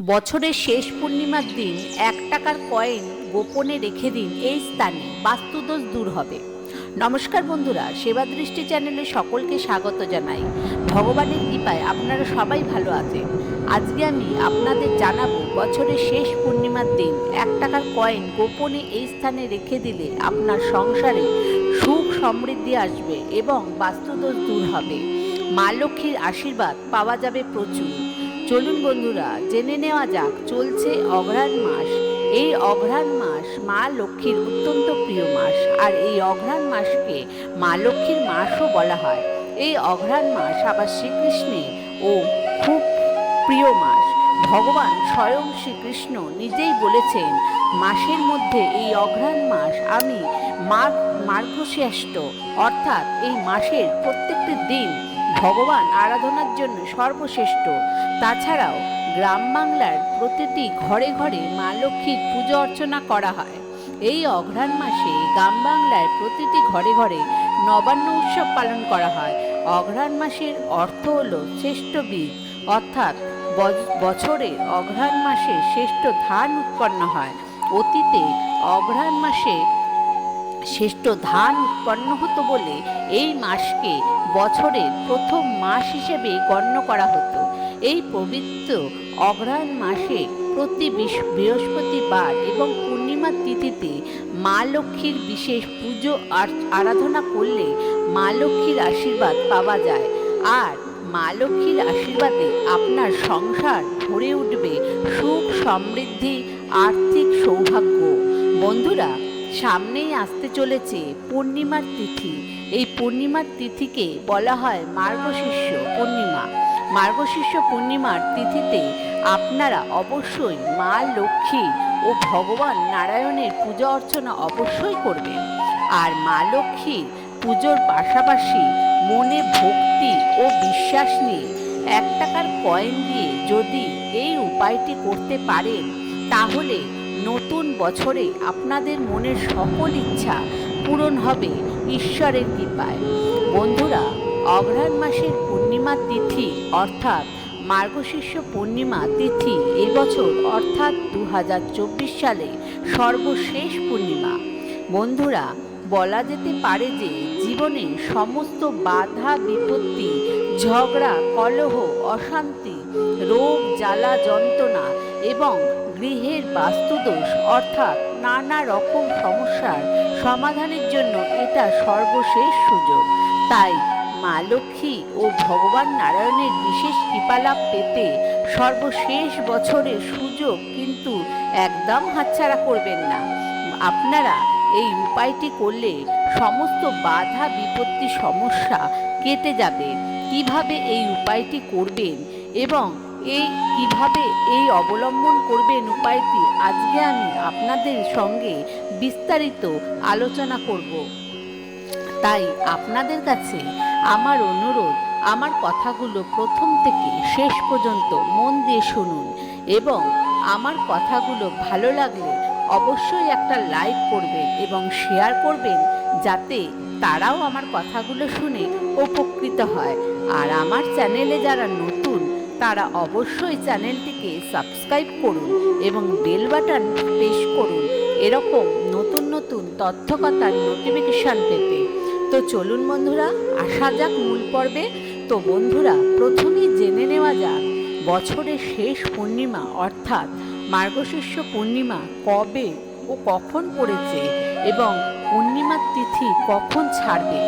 বছরের শেষ পূর্ণিমার দিন এক টাকার কয়েন গোপনে রেখে দিন এই স্থানে বাস্তুদোষ দূর হবে। নমস্কার বন্ধুরা, সেবা দৃষ্টি চ্যানেলে সকলকে স্বাগত জানাই। ভগবানের কৃপায় আপনারা সবাই ভালো আছেন। আজকে আমি আপনাদের জানাব বছরের শেষ পূর্ণিমার দিন এক টাকার কয়েন গোপনে এই স্থানে রেখে দিলে আপনার সংসারে সুখ সমৃদ্ধি আসবে এবং বাস্তুদোষ দূর হবে। মা লক্ষ্মীর আশীর্বাদ পাওয়া যাবে প্রচুর। চলুন বন্ধুরা, জেনে নেওয়া যাক, চলছে অঘ্রাণ মাস। এই অঘ্রাণ মাস মা লক্ষ্মীর অত্যন্ত প্রিয় মাস, আর এই অঘ্রাণ মাসকে মা লক্ষ্মীর মাসও বলা হয়। এই অঘ্রাণ মাস আবার শ্রীকৃষ্ণের ও খুব প্রিয় মাস। ভগবান স্বয়ং শ্রীকৃষ্ণ নিজেই বলেছেন, মাসের মধ্যে এই অঘ্রাণ মাস আমি মাঘ মার্গশ্রেষ্ঠ অর্থাৎ এই মাসের প্রত্যেকটি দিন ভগবান আরাধনার জন্য সর্বশ্রেষ্ঠ। তাছাড়াও গ্রাম বাংলার প্রতিটি ঘরে ঘরে মা লক্ষ্মীর পুজো অর্চনা করা হয়। এই অঘ্রাণ মাসে গ্রাম বাংলার প্রতিটি ঘরে ঘরে নবান্ন উৎসব পালন করা হয়। অঘ্রাণ মাসের অর্থ হল শ্রেষ্ঠ বীজ। অর্থাৎ বছরের অঘ্রাণ মাসে শ্রেষ্ঠ ধান উৎপন্ন হয়। অতীতে অঘ্রাণ মাসে শ্রেষ্ঠ ধান উৎপন্ন হতো বলে এই মাসকে বছরের প্রথম মাস হিসেবে গণ্য করা হতো। এই পবিত্র অঘ্রাণ মাসে প্রতি বৃহস্পতিবার এবং পূর্ণিমার তিথিতে মা লক্ষ্মীর বিশেষ পুজো আর- আরাধনা করলে মা লক্ষ্মীর আশীর্বাদ পাওয়া যায়। আর মা লক্ষ্মীর আশীর্বাদে আপনার সংসার ভরে উঠবে সুখ সমৃদ্ধি বন্ধুরা সামনেই আসতে চলেছে পূর্ণিমার তিথি। এই পূর্ণিমার তিথিকে বলা হয় মার্গশীর্ষ পূর্ণিমা। মার্গশীর্ষ পূর্ণিমার তিথিতে আপনারা অবশ্যই মা লক্ষ্মী ও ভগবান নারায়ণের পূজা অর্চনা অবশ্যই করবেন। আর মা লক্ষ্মীর পুজোর পাশাপাশি মনে ভক্তি ও বিশ্বাস নিয়ে এক টাকার কয়েন দিয়ে যদি এই উপায়টি করতে পারেন, তাহলে নতুন বছরে আপনাদের মনের সকল ইচ্ছা পূরণ হবে ঈশ্বরের কৃপায়। বন্ধুরা, অঘ্রাণ মাসের পূর্ণিমা তিথি অর্থাৎ মার্গশীর্ষ পূর্ণিমা তিথি এবছর অর্থাৎ দু হাজার চব্বিশ সালে সর্বশেষ পূর্ণিমা। বন্ধুরা, বলা যেতে পারে যে জীবনে সমস্ত বাধা, বিপত্তি, ঝগড়া, কলহ, অশান্তি, রোগ, জ্বালা, যন্ত্রণা এবং গৃহের বাস্তুদোষ অর্থাৎ নানা রকম সমস্যার সমাধানের জন্য এটা সর্বশেষ সুযোগ। তাই মা লক্ষ্মী ও ভগবান নারায়ণের বিশেষ কৃপালাভ পেতে সর্বশেষ বছরের সুযোগ কিন্তু একদম হাতছাড়া করবেন না। আপনারা এই উপায়টি করলে সমস্ত বাধা বিপত্তি সমস্যা কেটে যাবে। কীভাবে এই উপায়টি করবেন এবং এই কীভাবে এই অবলম্বন করবেন উপায়টি আজকে আমি আপনাদের সঙ্গে বিস্তারিত আলোচনা করব। তাই আপনাদের কাছে আমার অনুরোধ, আমার কথাগুলো প্রথম থেকে শেষ পর্যন্ত মন দিয়ে শুনুন এবং আমার কথাগুলো ভালো লাগলে অবশ্যই একটা লাইক করবেন এবং শেয়ার করবেন যাতে তারাও আমার কথাগুলো শুনে উপকৃত হয়। আর আমার চ্যানেলে যারা নতুন তারা অবশ্যই চ্যানেলটিকে সাবস্ক্রাইব করুন এবং বেল বাটন প্রেস করুন। এরকম নতুন নতুন তথ্যকথার নোটিফিকেশান পেতে। তো চলুন বন্ধুরা, আসা যাক মূল পর্বে। তো বন্ধুরা, প্রথমেই জেনে নেওয়া যাক, বছরের শেষ পূর্ণিমা, অর্থাৎ মার্গশীর্ষ পূর্ণিমা কবে ও কখন পড়েছে এবং পূর্ণিমার তিথি কখন ছাড়বে?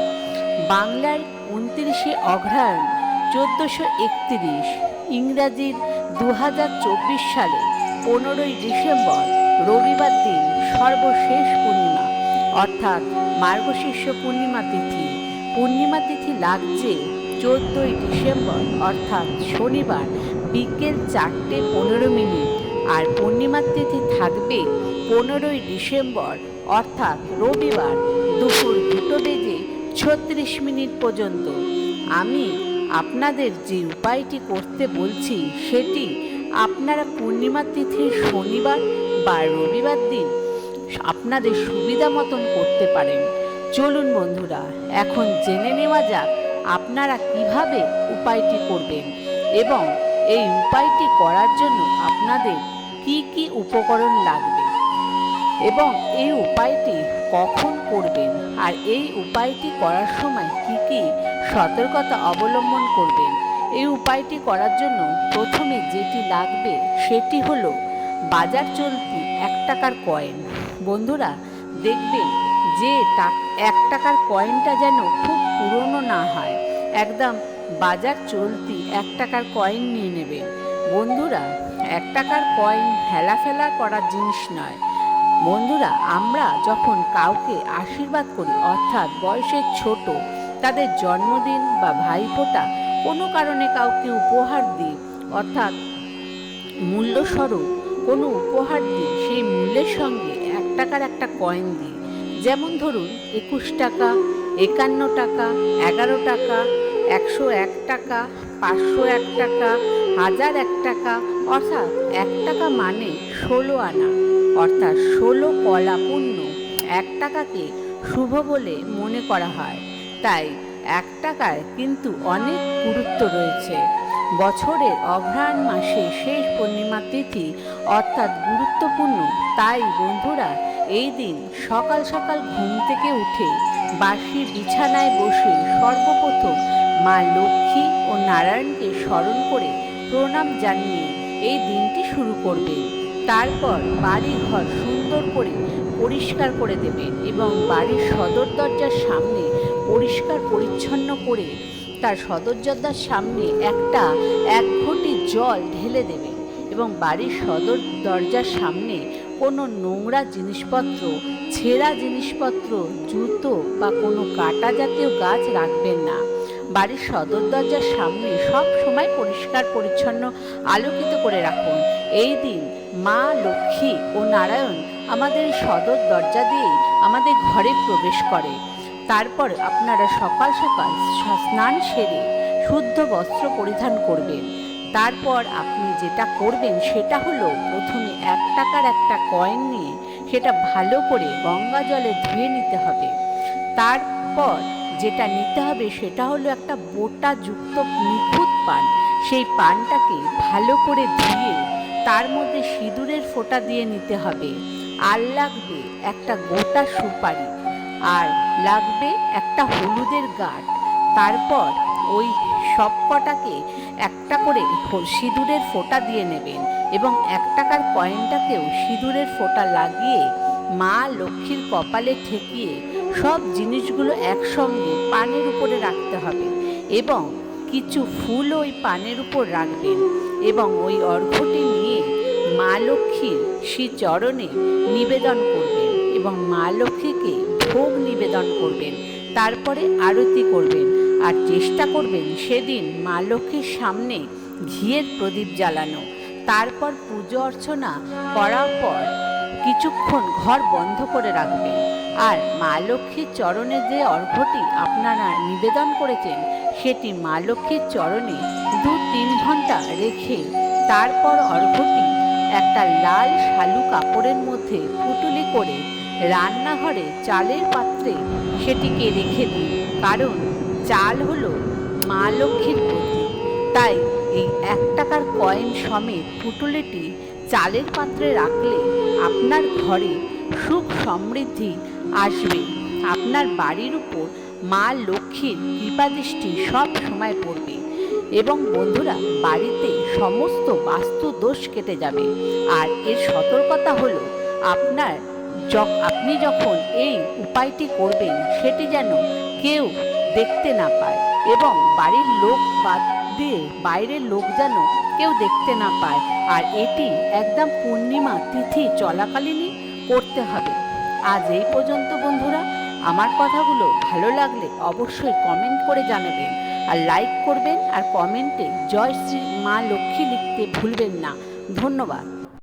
বাংলার উনত্রিশে অঘ্রায়ণ চোদ্দোশো একত্রিশ। ইংরাজির দু হাজার চব্বিশ সালে পনেরোই ডিসেম্বর রবিবার দিন সর্বশেষ পূর্ণিমা। অর্থাৎ মার্গশীর্ষ পূর্ণিমা তিথি। পূর্ণিমা তিথি লাগছে চোদ্দোই ডিসেম্বর, অর্থাৎ শনিবার বিকেল চারটে পনেরো মিনিট। আর পূর্ণিমার তিথি থাকবে পনেরোই ডিসেম্বর, অর্থাৎ রবিবার দুপুর দুটো বেজে ছত্রিশ মিনিট পর্যন্ত। আমি আপনাদের যে উপায়টি করতে বলছি, সেটি আপনারা পূর্ণিমা তিথির শনিবার বা রবিবার দিন আপনাদের সুবিধা মতন করতে পারেন। চলুন বন্ধুরা, এখন জেনে নেওয়া যাক আপনারা কীভাবে উপায়টি করবেন এবং এই উপায়টি করার জন্য আপনাদের কি কি উপকরণ লাগবে। এবং এই উপায়টি কখন করবেন আর এই উপায়টি করার সময় কি কি সতর্কতা অবলম্বন করবেন? এই উপায়টি করার জন্য প্রথমে যেটি লাগবে সেটি হলো বাজার চলতি এক টাকার কয়েন বন্ধুরা, দেখবেন যে টা, এক টাকার কয়েনটা যেন খুব পুরনো না হয়। একদম বাজার চলতি এক টাকার কয়েন নিয়ে নেবেন। বন্ধুরা, এক টাকার কয়েন হেলাফেলা করার জিনিস নয়। বন্ধুরা, আমরা যখন কাউকে আশীর্বাদ করি, অর্থাৎ বয়সে ছোট, তাদের জন্মদিন বা ভাইফোঁটা কোনো কারণে কাউকে উপহার দিই, অর্থাৎ মূল্যস্বরূপ কোনো উপহার দিই, সেই মূল্যের সঙ্গে এক টাকার একটা কয়েন দিই। যেমন ধরুন, একুশ টাকা, একান্ন টাকা, এগারো টাকা, একশো এক টাকা, পাঁচশো এক টাকা, হাজার এক টাকা অর্থাৎ এক টাকা মানে ষোলো আনা। অর্থাৎ ষোলো কলা পূর্ণ। এক টাকাকে শুভ বলে মনে করা হয়। তাই এক টাকায় কিন্তু অনেক গুরুত্ব রয়েছে। বছরের অঘ্রাণ মাসে শেষ পূর্ণিমা তিথি অর্থাৎ গুরুত্বপূর্ণ। তাই বন্ধুরা, এই দিন সকাল সকাল ঘুম থেকে উঠে বাসি বিছানায় বসে সর্বপ্রথম মা লক্ষ্মী ও নারায়ণকে স্মরণ করে প্রণাম জানিয়ে এই দিনটি শুরু করবে। তারপর বাড়ি ঘর সুন্দর করে পরিষ্কার করে দেবে এবং বাড়ির সদর দরজার সামনে পরিষ্কার পরিচ্ছন্ন করে তার সদর দরজার সামনে একটা এক ঘটি জল ঢেলে দেবে এবং বাড়ির সদর দরজার সামনে কোনো নোংরা জিনিসপত্র, ছেঁড়া জিনিসপত্র, জুতো বা কোনো কাটা জাতীয় গাছ রাখবেন না। বাড়ির সদর দরজার সামনে সব সময় পরিষ্কার, পরিচ্ছন্ন আলোকিত করে রাখুন। এই দিন মা, লক্ষ্মী ও নারায়ণ আমাদের সদর দরজা দিয়েই আমাদের ঘরে প্রবেশ করে। তারপর আপনারা সকাল সকাল স্নান সেরে শুদ্ধ বস্ত্র পরিধান করবেন। তারপর আপনি যেটা করবেন সেটা হলো প্রথমে এক টাকার একটা কয়েন নিয়ে সেটা ভালো করে গঙ্গা জলে ধুয়ে নিতে হবে। তারপর যেটা নিতে হবে সেটা হলো একটা বোটা যুক্ত নিখুঁত পান। সেই পানটাকে ভালো করে ধুয়ে তার মধ্যে সিঁদুরের ফোঁটা দিয়ে নিতে হবে। আর লাগবে একটা গোটা সুপারি, আর লাগবে একটা হলুদের গাঁট। তারপর ওই সব কটাকে একটা করে সিঁদুরের ফোঁটা দিয়ে নেবেন এবং এক টাকার কয়েনটাকেও সিঁদুরের ফোঁটা লাগিয়ে মা লক্ষ্মীর কপালে ঠেকিয়ে সব জিনিসগুলো একসঙ্গে পানের উপরে রাখতে হবে এবং কিছু ফুল ওই পানের উপর রাখবেন এবং ওই অর্ঘ্যটি নিয়ে মা লক্ষ্মীর শ্রী চরণে নিবেদন করবেন এবং মা লক্ষ্মীকে ভোগ নিবেদন করবেন, তারপরে আরতি করবেন আর চেষ্টা করবেন সেদিন মা লক্ষ্মীর সামনে ঘিয়ের প্রদীপ জ্বালানো। তারপর পুজো অর্চনা করার পর কিছুক্ষণ ঘর বন্ধ করে রাখবেন আর মা লক্ষ্মীর চরণে যে অর্ঘ্যটি আপনারা নিবেদন করেছেন, সেটি মা লক্ষ্মীর চরণে দু তিন ঘণ্টা রেখে তারপর অর্ঘ্যটি একটা লাল শালু কাপড়ের মধ্যে পুটুলি করে রান্নাঘরে চালের পাত্রে সেটিকে রেখে দিন। কারণ চাল হলো মা লক্ষ্মীর প্রতীক। তাই এই এক টাকার কয়েন সমেত পুটুলিটি চালের পাত্রে রাখলে আপনার ঘরে সুখ সমৃদ্ধি আসবে। আপনার বাড়ির উপর মা লক্ষ্মীর কৃপাদৃষ্টি সব সময় পড়বে এবং বন্ধুরা, বাড়িতে সমস্ত বাস্তু দোষ কেটে যাবে। আর এর সতর্কতা হলো আপনার আপনি যখন এই উপায়টি করবেন, সেটি যেন কেউ দেখতে না পায় এবং বাড়ির লোক বাদ দিয়ে বাইরের লোক যেন কেউ দেখতে না পায়। আর এটি একদম পূর্ণিমা তিথি চলাকালীনই করতে হবে। আজ এই পর্যন্ত বন্ধুরা, আমার কথাগুলো ভালো লাগলে অবশ্যই কমেন্ট করে জানাবেন। আর লাইক করবেন আর কমেন্টে জয় শ্রী মা লক্ষ্মী লিখতে ভুলবেন না। ধন্যবাদ।